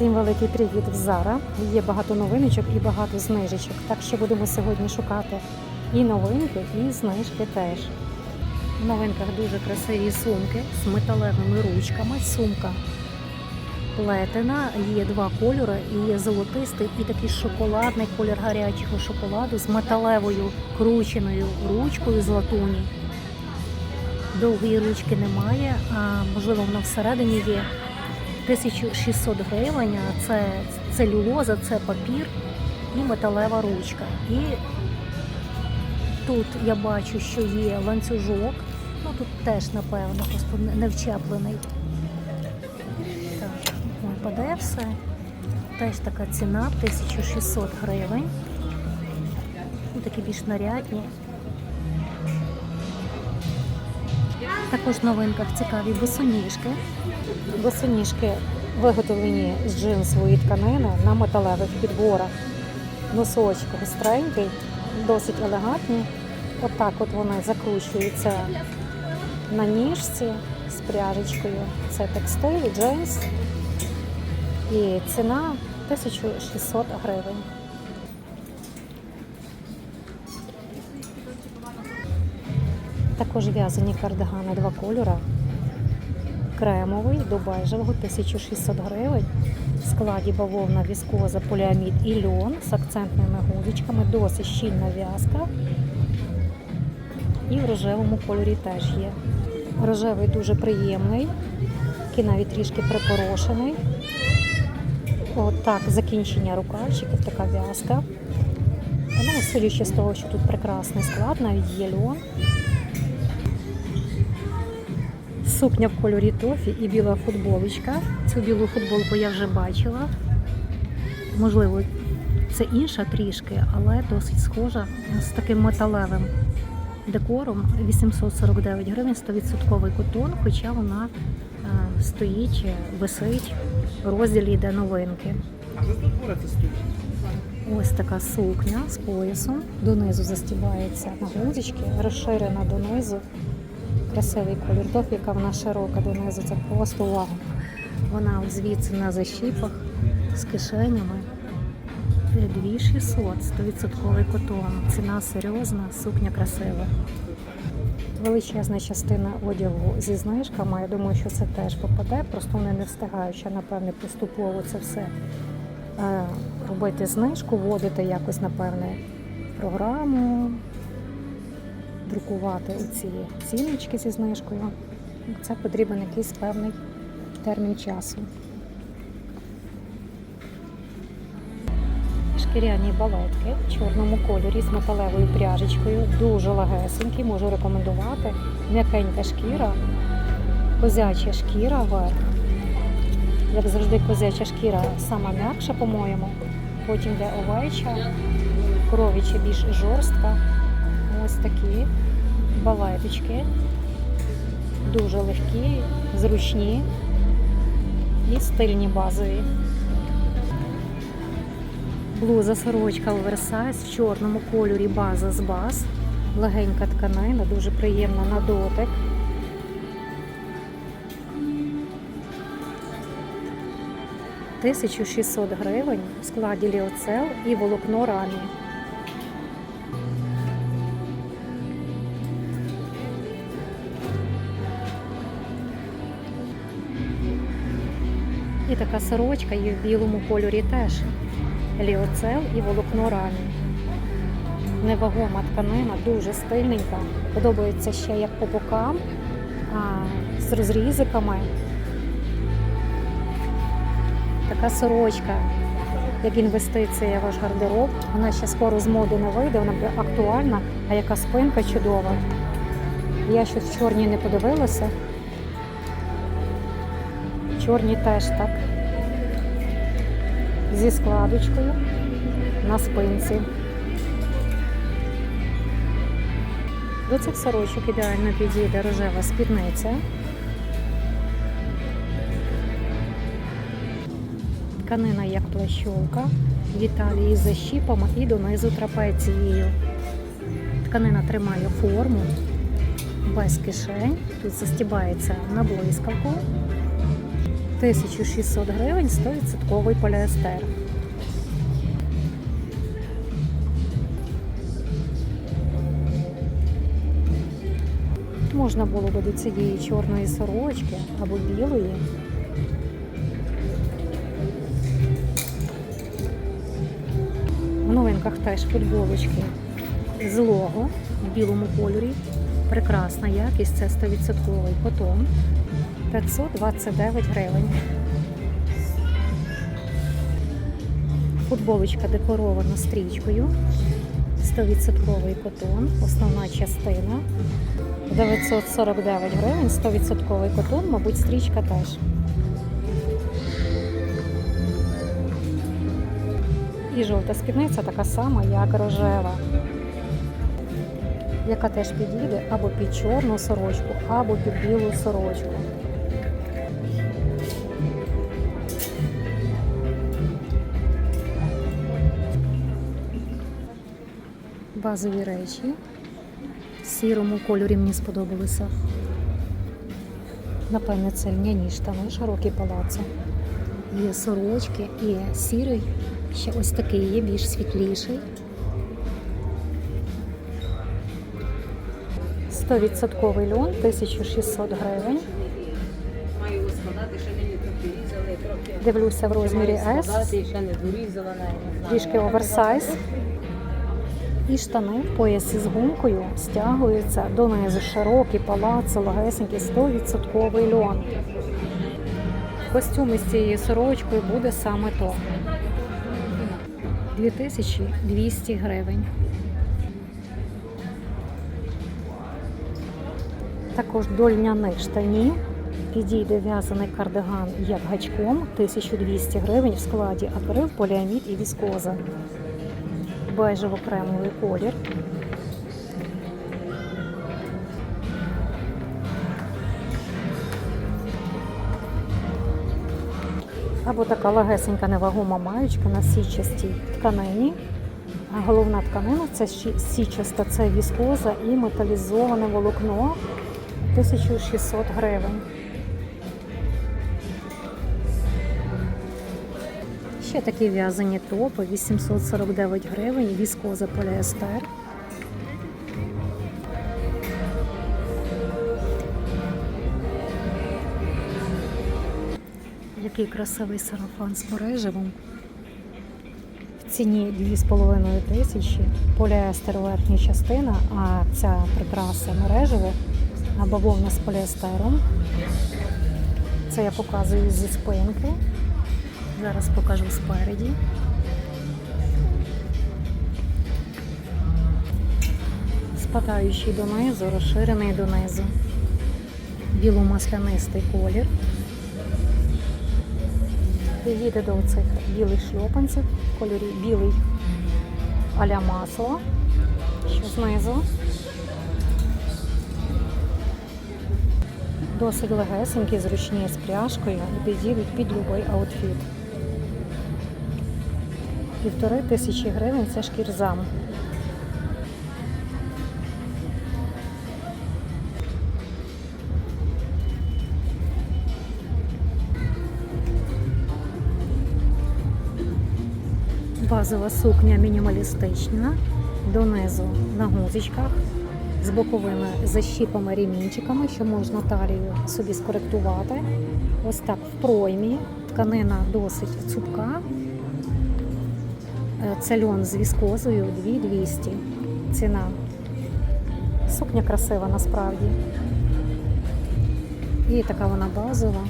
Всім великий привіт в Зара. Є багато новиночок і багато знижечок. Так що будемо сьогодні шукати і новинки, і знижки теж. В новинках дуже красиві сумки з металевими ручками. Сумка плетена, є два кольори, і є золотистий і такий шоколадний колір гарячого шоколаду з металевою крученою ручкою з латуні. Довгої ручки немає, а можливо воно всередині є. 1600 гривень, це целюлоза, це папір і металева ручка. І тут я бачу, що є ланцюжок. Ну тут теж, напевно, просто не вчеплений. Так, випадає все. Теж така ціна 1600 гривень. Ну, такі більш нарядні. Також в новинках цікаві босоніжки. Босоніжки виготовлені з джинсової тканини на металевих підборах. Носочок гостренький, досить елегантні. Отак от вони закручуються на ніжці з пряжечкою. Це текстиль, джинс. І ціна 1600 гривень. Також в'язані кардигани два кольора. Кремовий до бежевого 1600 гривень. В складі бавовна, віскоза, поліамід і льон з акцентними гудочками. Досить щільна в'язка. І в рожевому кольорі теж є. Рожевий дуже приємний, такий навіть трішки припорошений. Отак, закінчення рукавчиків, така в'язка. Ну, судячи з того, що тут прекрасний склад, навіть є льон. Сукня в кольорі тофі і біла футболочка. Цю білу футболку я вже бачила. Можливо, це інша трішки, але досить схожа з таким металевим декором. 849 гривень, 100% котон, хоча вона е, стоїть, висить в розділі йде новинки. Ось така сукня з поясом. Донизу застібається на гудочки, розширена донизу. Красивий колір топ, яка вона широка донизу. Це просто вау. Вона звідси на защіпах з кишенями. 2600, 100% котон. Ціна серйозна, сукня красива. Величезна частина одягу зі знижками. Я думаю, що це теж попаде, просто вони не встигають ще, напевне, поступово це все е, робити знижку, вводити якось, напевне, програму, друкувати ці ціночки зі знижкою. Це потрібен якийсь певний термін часу. Шкіряні балетки в чорному кольорі з металевою пряжечкою, дуже легесенькі, можу рекомендувати. М'якенька шкіра, козяча шкіра верх. Як завжди, козяча шкіра сама м'якша, по-моєму. Потім йде овеча, коров'яча більш жорстка. Ось такі балеточки. Дуже легкі, зручні і стильні базові. Блуза сорочка оверсайз в чорному кольорі база з баз. Легенька тканина, дуже приємна на дотик. Тисячу 600 гривень в складі ліоцел і волокно рамі. Така сорочка є в білому кольорі теж. Ліоцел і волокно рамі. Невагома тканина, дуже стильненька. Подобається ще як по бокам, а, з розрізиками. Така сорочка, як інвестиція в ваш гардероб. Вона ще скоро з моди не вийде, вона буде актуальна, а яка спинка чудова. Я щось в чорній не подивилася. Чорні теж так. Зі складочкою на спинці. До цих сорочок ідеально підійде рожева спідниця. Тканина як плащовка, в Італії з защіпами і донизу трапецією. Тканина тримає форму без кишень. Тут застібається на блискавку. 1600 гривень 100% поліестер. Можна було би до цієї чорної сорочки або білої. В новинках теж футболочки з лого в білому кольорі. Прекрасна якість, це 100% котон. 529 гривень. Футболочка декорована стрічкою. 100% котон, основна частина. 949 гривень, 100% котон, мабуть, стрічка теж. І жовта спідниця така сама, як рожева, яка теж підійде або під чорну сорочку, або під білу сорочку. Базові речі. В сірому кольорі мені сподобалися. Напевне, це льняні штани, широкі палаци. Є сорочки і сірий, ще ось такий є, більш світліший. 100% льон, 1600 гривень. Дивлюся в розмірі S, трішки оверсайз. І штани в поясі з гумкою стягуються донизу. Широкі палаци, легесенькі, 100% льон. Костюм із цією сорочкою буде саме то. 2200 гривень. Також до льняних штанів підійде в'язаний кардиган як гачком 1200 гривень в складі акрил, поліамід і віскоза. Бежево-кремовий колір. Або така легесенька невагома маючка на січастій тканині. Головна тканина це січаста, це віскоза і металізоване волокно 1600 гривень. Ще такі в'язані топи 849 гривень, віскоза поліестер. Який красивий сарафан з мережевим. В ціні 2,5 тисячі. Поліестер верхня частина, а ця прикраса мережево, а бавовна з поліестером. Це я показую зі спинки. Зараз покажу спереді. Спадаючий донизу, розширений донизу. Біломаслянистий колір. Підійде до цих білих шльопанців кольорі білий аля масло, що знизу. Досить легесенькі, зручні з пряжкою і підійдуть під будь-який аутфіт. Півтори тисячі гривень це шкірзам. Базова сукня мінімалістична, донизу на гузичках, з боковими защіпами ремінчиками, що можна талію собі скоректувати. Ось так в проймі. Тканина досить цупка. Е, Це льон з віскозою 2200. Ціна. Сукня красива насправді. І така вона базова.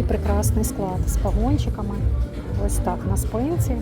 І прекрасний склад з пагончиками. Ось так на спинці.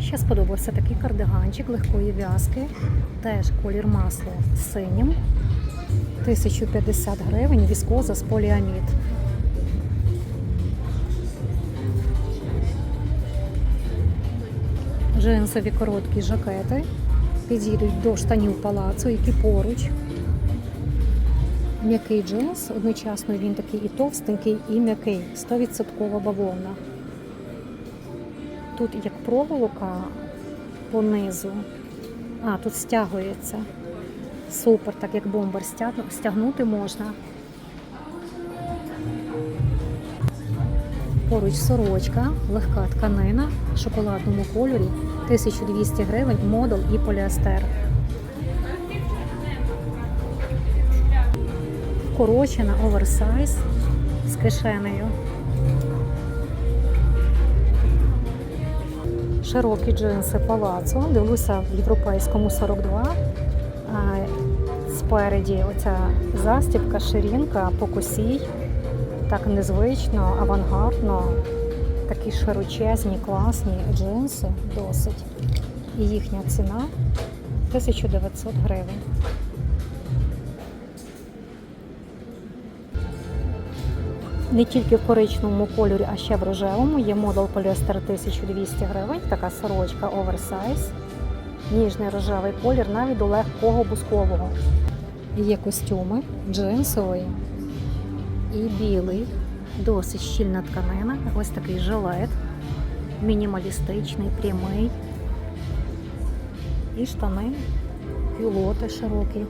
Ще сподобався такий кардиганчик легкої в'язки. Теж колір масла синім. 1050 гривень, віскоза з поліамід. Джинсові короткі жакети підійдуть до штанів палацу, які поруч. М'який джинс, одночасно він такий і товстенький, і м'який, 100% бавовна. Тут як проволока понизу. А, тут стягується. Супер, так як стягну- стягнути можна. Поруч сорочка, легка тканина в шоколадному кольорі, 1200 гривень, модул і поліестер. Вкорочена оверсайз з кишенею. Широкі джинси палацо. Дивлюся в європейському 42. Спереді оця застібка, ширинка по косій. Так незвично, авангардно. Такі широчезні, класні джинси досить. І їхня ціна 1900 гривень. Не тільки в коричневому кольорі, а ще в рожевому. Є модул поліестер 1200 гривень, така сорочка оверсайз. Ніжний рожевий колір, навіть до легкого бускового. Є костюми джинсовий і білий, досить щільна тканина. Ось такий жилет, мінімалістичний, прямий. І штани, кюлоти широкі.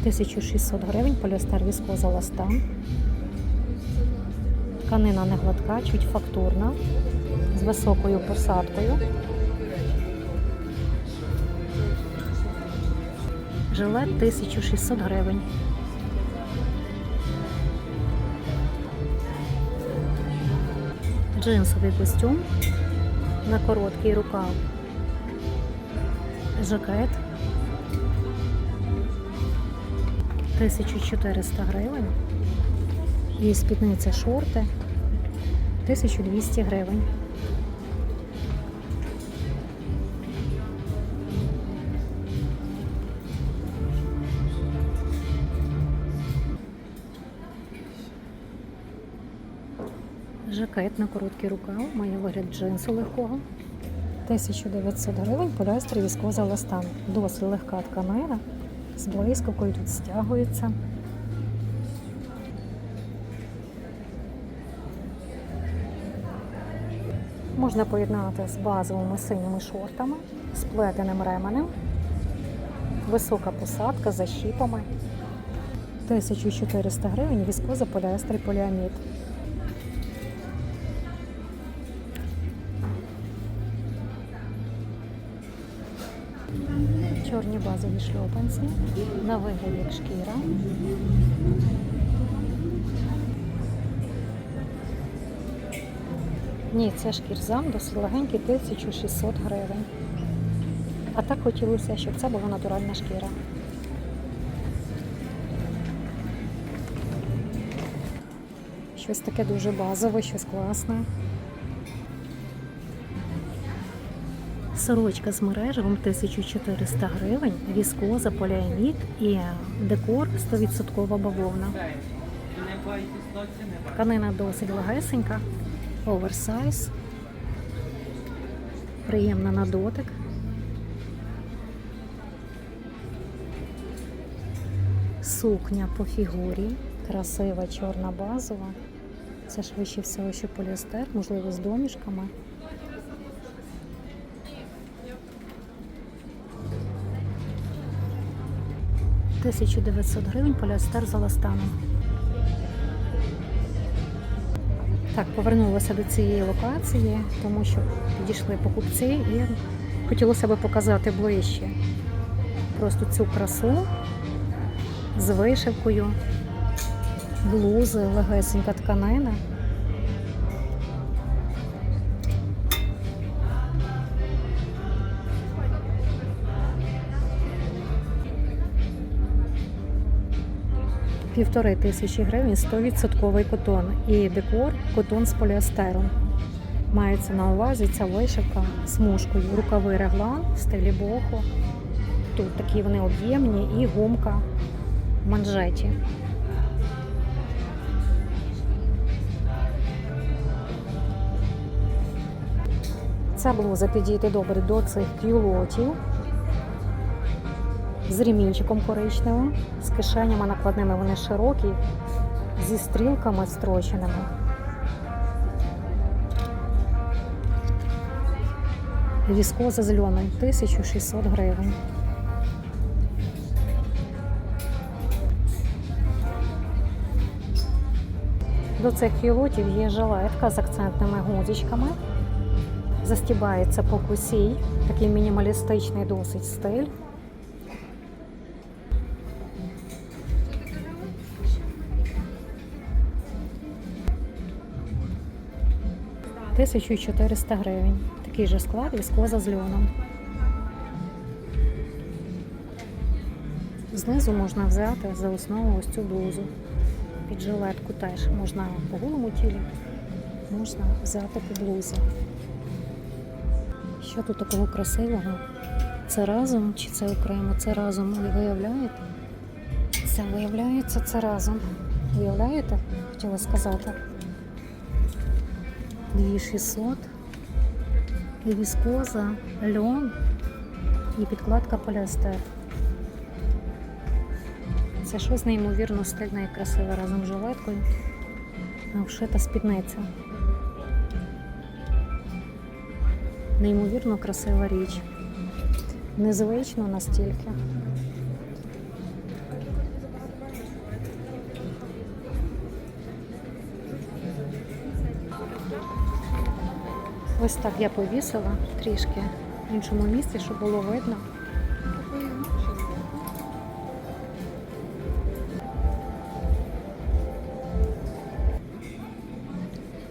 1600 гривень, поліестер віскоза. Тканина не гладка, чуть фактурна, з високою посадкою. Жилет 1600 гривень. Джинсовий костюм на короткий рукав. Жакет 1400 гривень. І спідниця шорти 1200 гривень. Жакет на короткий рукав, має вигляд джинсу легкого. 1900 гривень, поліестер віскоза ластан. Досить легка тканина, з блискавкою тут стягується. Можна поєднати з базовими синіми шортами, з плетеним ременем, висока посадка за щіпами. 1400 гривень віскоза поліестер поліамід. Чорні базові шльопанці на вигляд як шкіра. Ні, це шкірзам, досить легенький, 1600 гривень. А так хотілося, щоб це була натуральна шкіра. Щось таке дуже базове, щось класне. Сорочка з мережевим 1400 гривень, віскоза, поліамід і декор 100% бавовна. Тканина досить легесенька, оверсайз, приємна на дотик. Сукня по фігурі, красива чорна базова. Це швидше всього, що поліестер, можливо, з домішками. – 1900 гривень поліестер за ластаном. Так, повернулася до цієї локації, тому що підійшли покупці і хотілося б показати ближче просто цю красу з вишивкою, блузи, легесенька тканина. Півтори тисячі гривень 100% котон і декор котон з поліестером. Мається на увазі ця вишивка смужкою, рукави реглан в стилі бохо. Тут такі вони об'ємні і гумка в манжеті. Ця блуза підійде добре до цих кюлотів з ремінчиком коричневим, з кишенями накладними, вони широкі, зі стрілками строченими. Віскоза зелений 1600 гривень. До цих філотів є жилетка з акцентними гузичками. Застібається по кусій, такий мінімалістичний досить стиль. Тисячу і 400 гривень. Такий же склад віскоза з льоном. Знизу можна взяти за основу ось цю блузу. Під жилетку теж можна по голому тілі, можна взяти по блузі. Що тут такого красивого? Це разом чи це окремо? Це разом. Ви виявляєте? Це виявляється, це разом. Уявляєте? Хотіла сказати. 2600. І віскоза, льон і підкладка поліестер. Це щось неймовірно стильне і красиве разом з жилеткою. Вшита спідниця. Неймовірно красива річ. Незвично настільки. Ось так я повісила трішки в іншому місці, щоб було видно.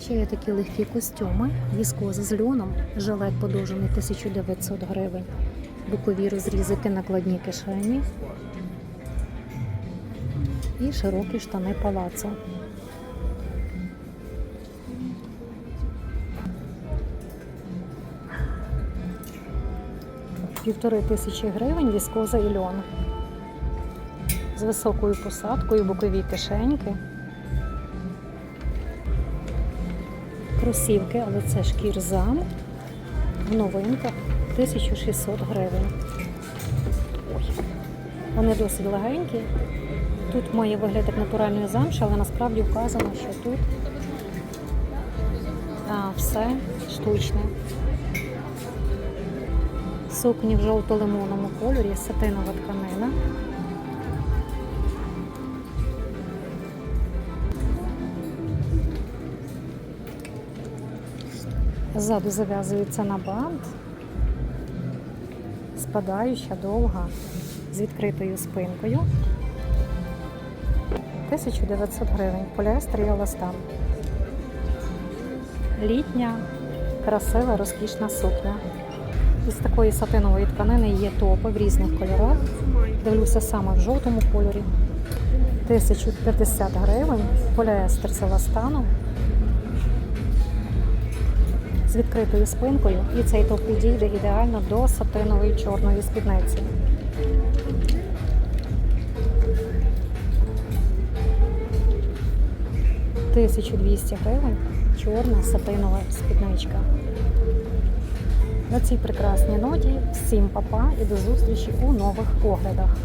Ще є такі легкі костюми, віскоза з льоном, жилет подовжений 1900 гривень, бокові розрізики, накладні кишені і широкі штани палацо. Півтори тисячі гривень віскоза і льон. З високою посадкою, бокові кишеньки. кросівки, але це шкірзам в новинках 1600 гривень. Ой. Вони досить легенькі. Тут має вигляд як натуральної замші, але насправді вказано, що тут а, все штучне. Сукні в жовто-лимонному кольорі, сатинова тканина. Ззаду зав'язується на бант, спадаюча, довга, з відкритою спинкою. 1900 гривень. Поліестер і еластан. Літня, красива, розкішна сукня. Із такої сатинової тканини є топи в різних кольорах. Дивлюся саме в жовтому кольорі. 1050 гривень. Поліестер з еластаном з відкритою спинкою, і цей топ підійде ідеально до сатинової чорної спідниці. Тисячу двісті гривень чорна сатинова спідничка. На цій прекрасній ноті всім папа і до зустрічі у нових оглядах.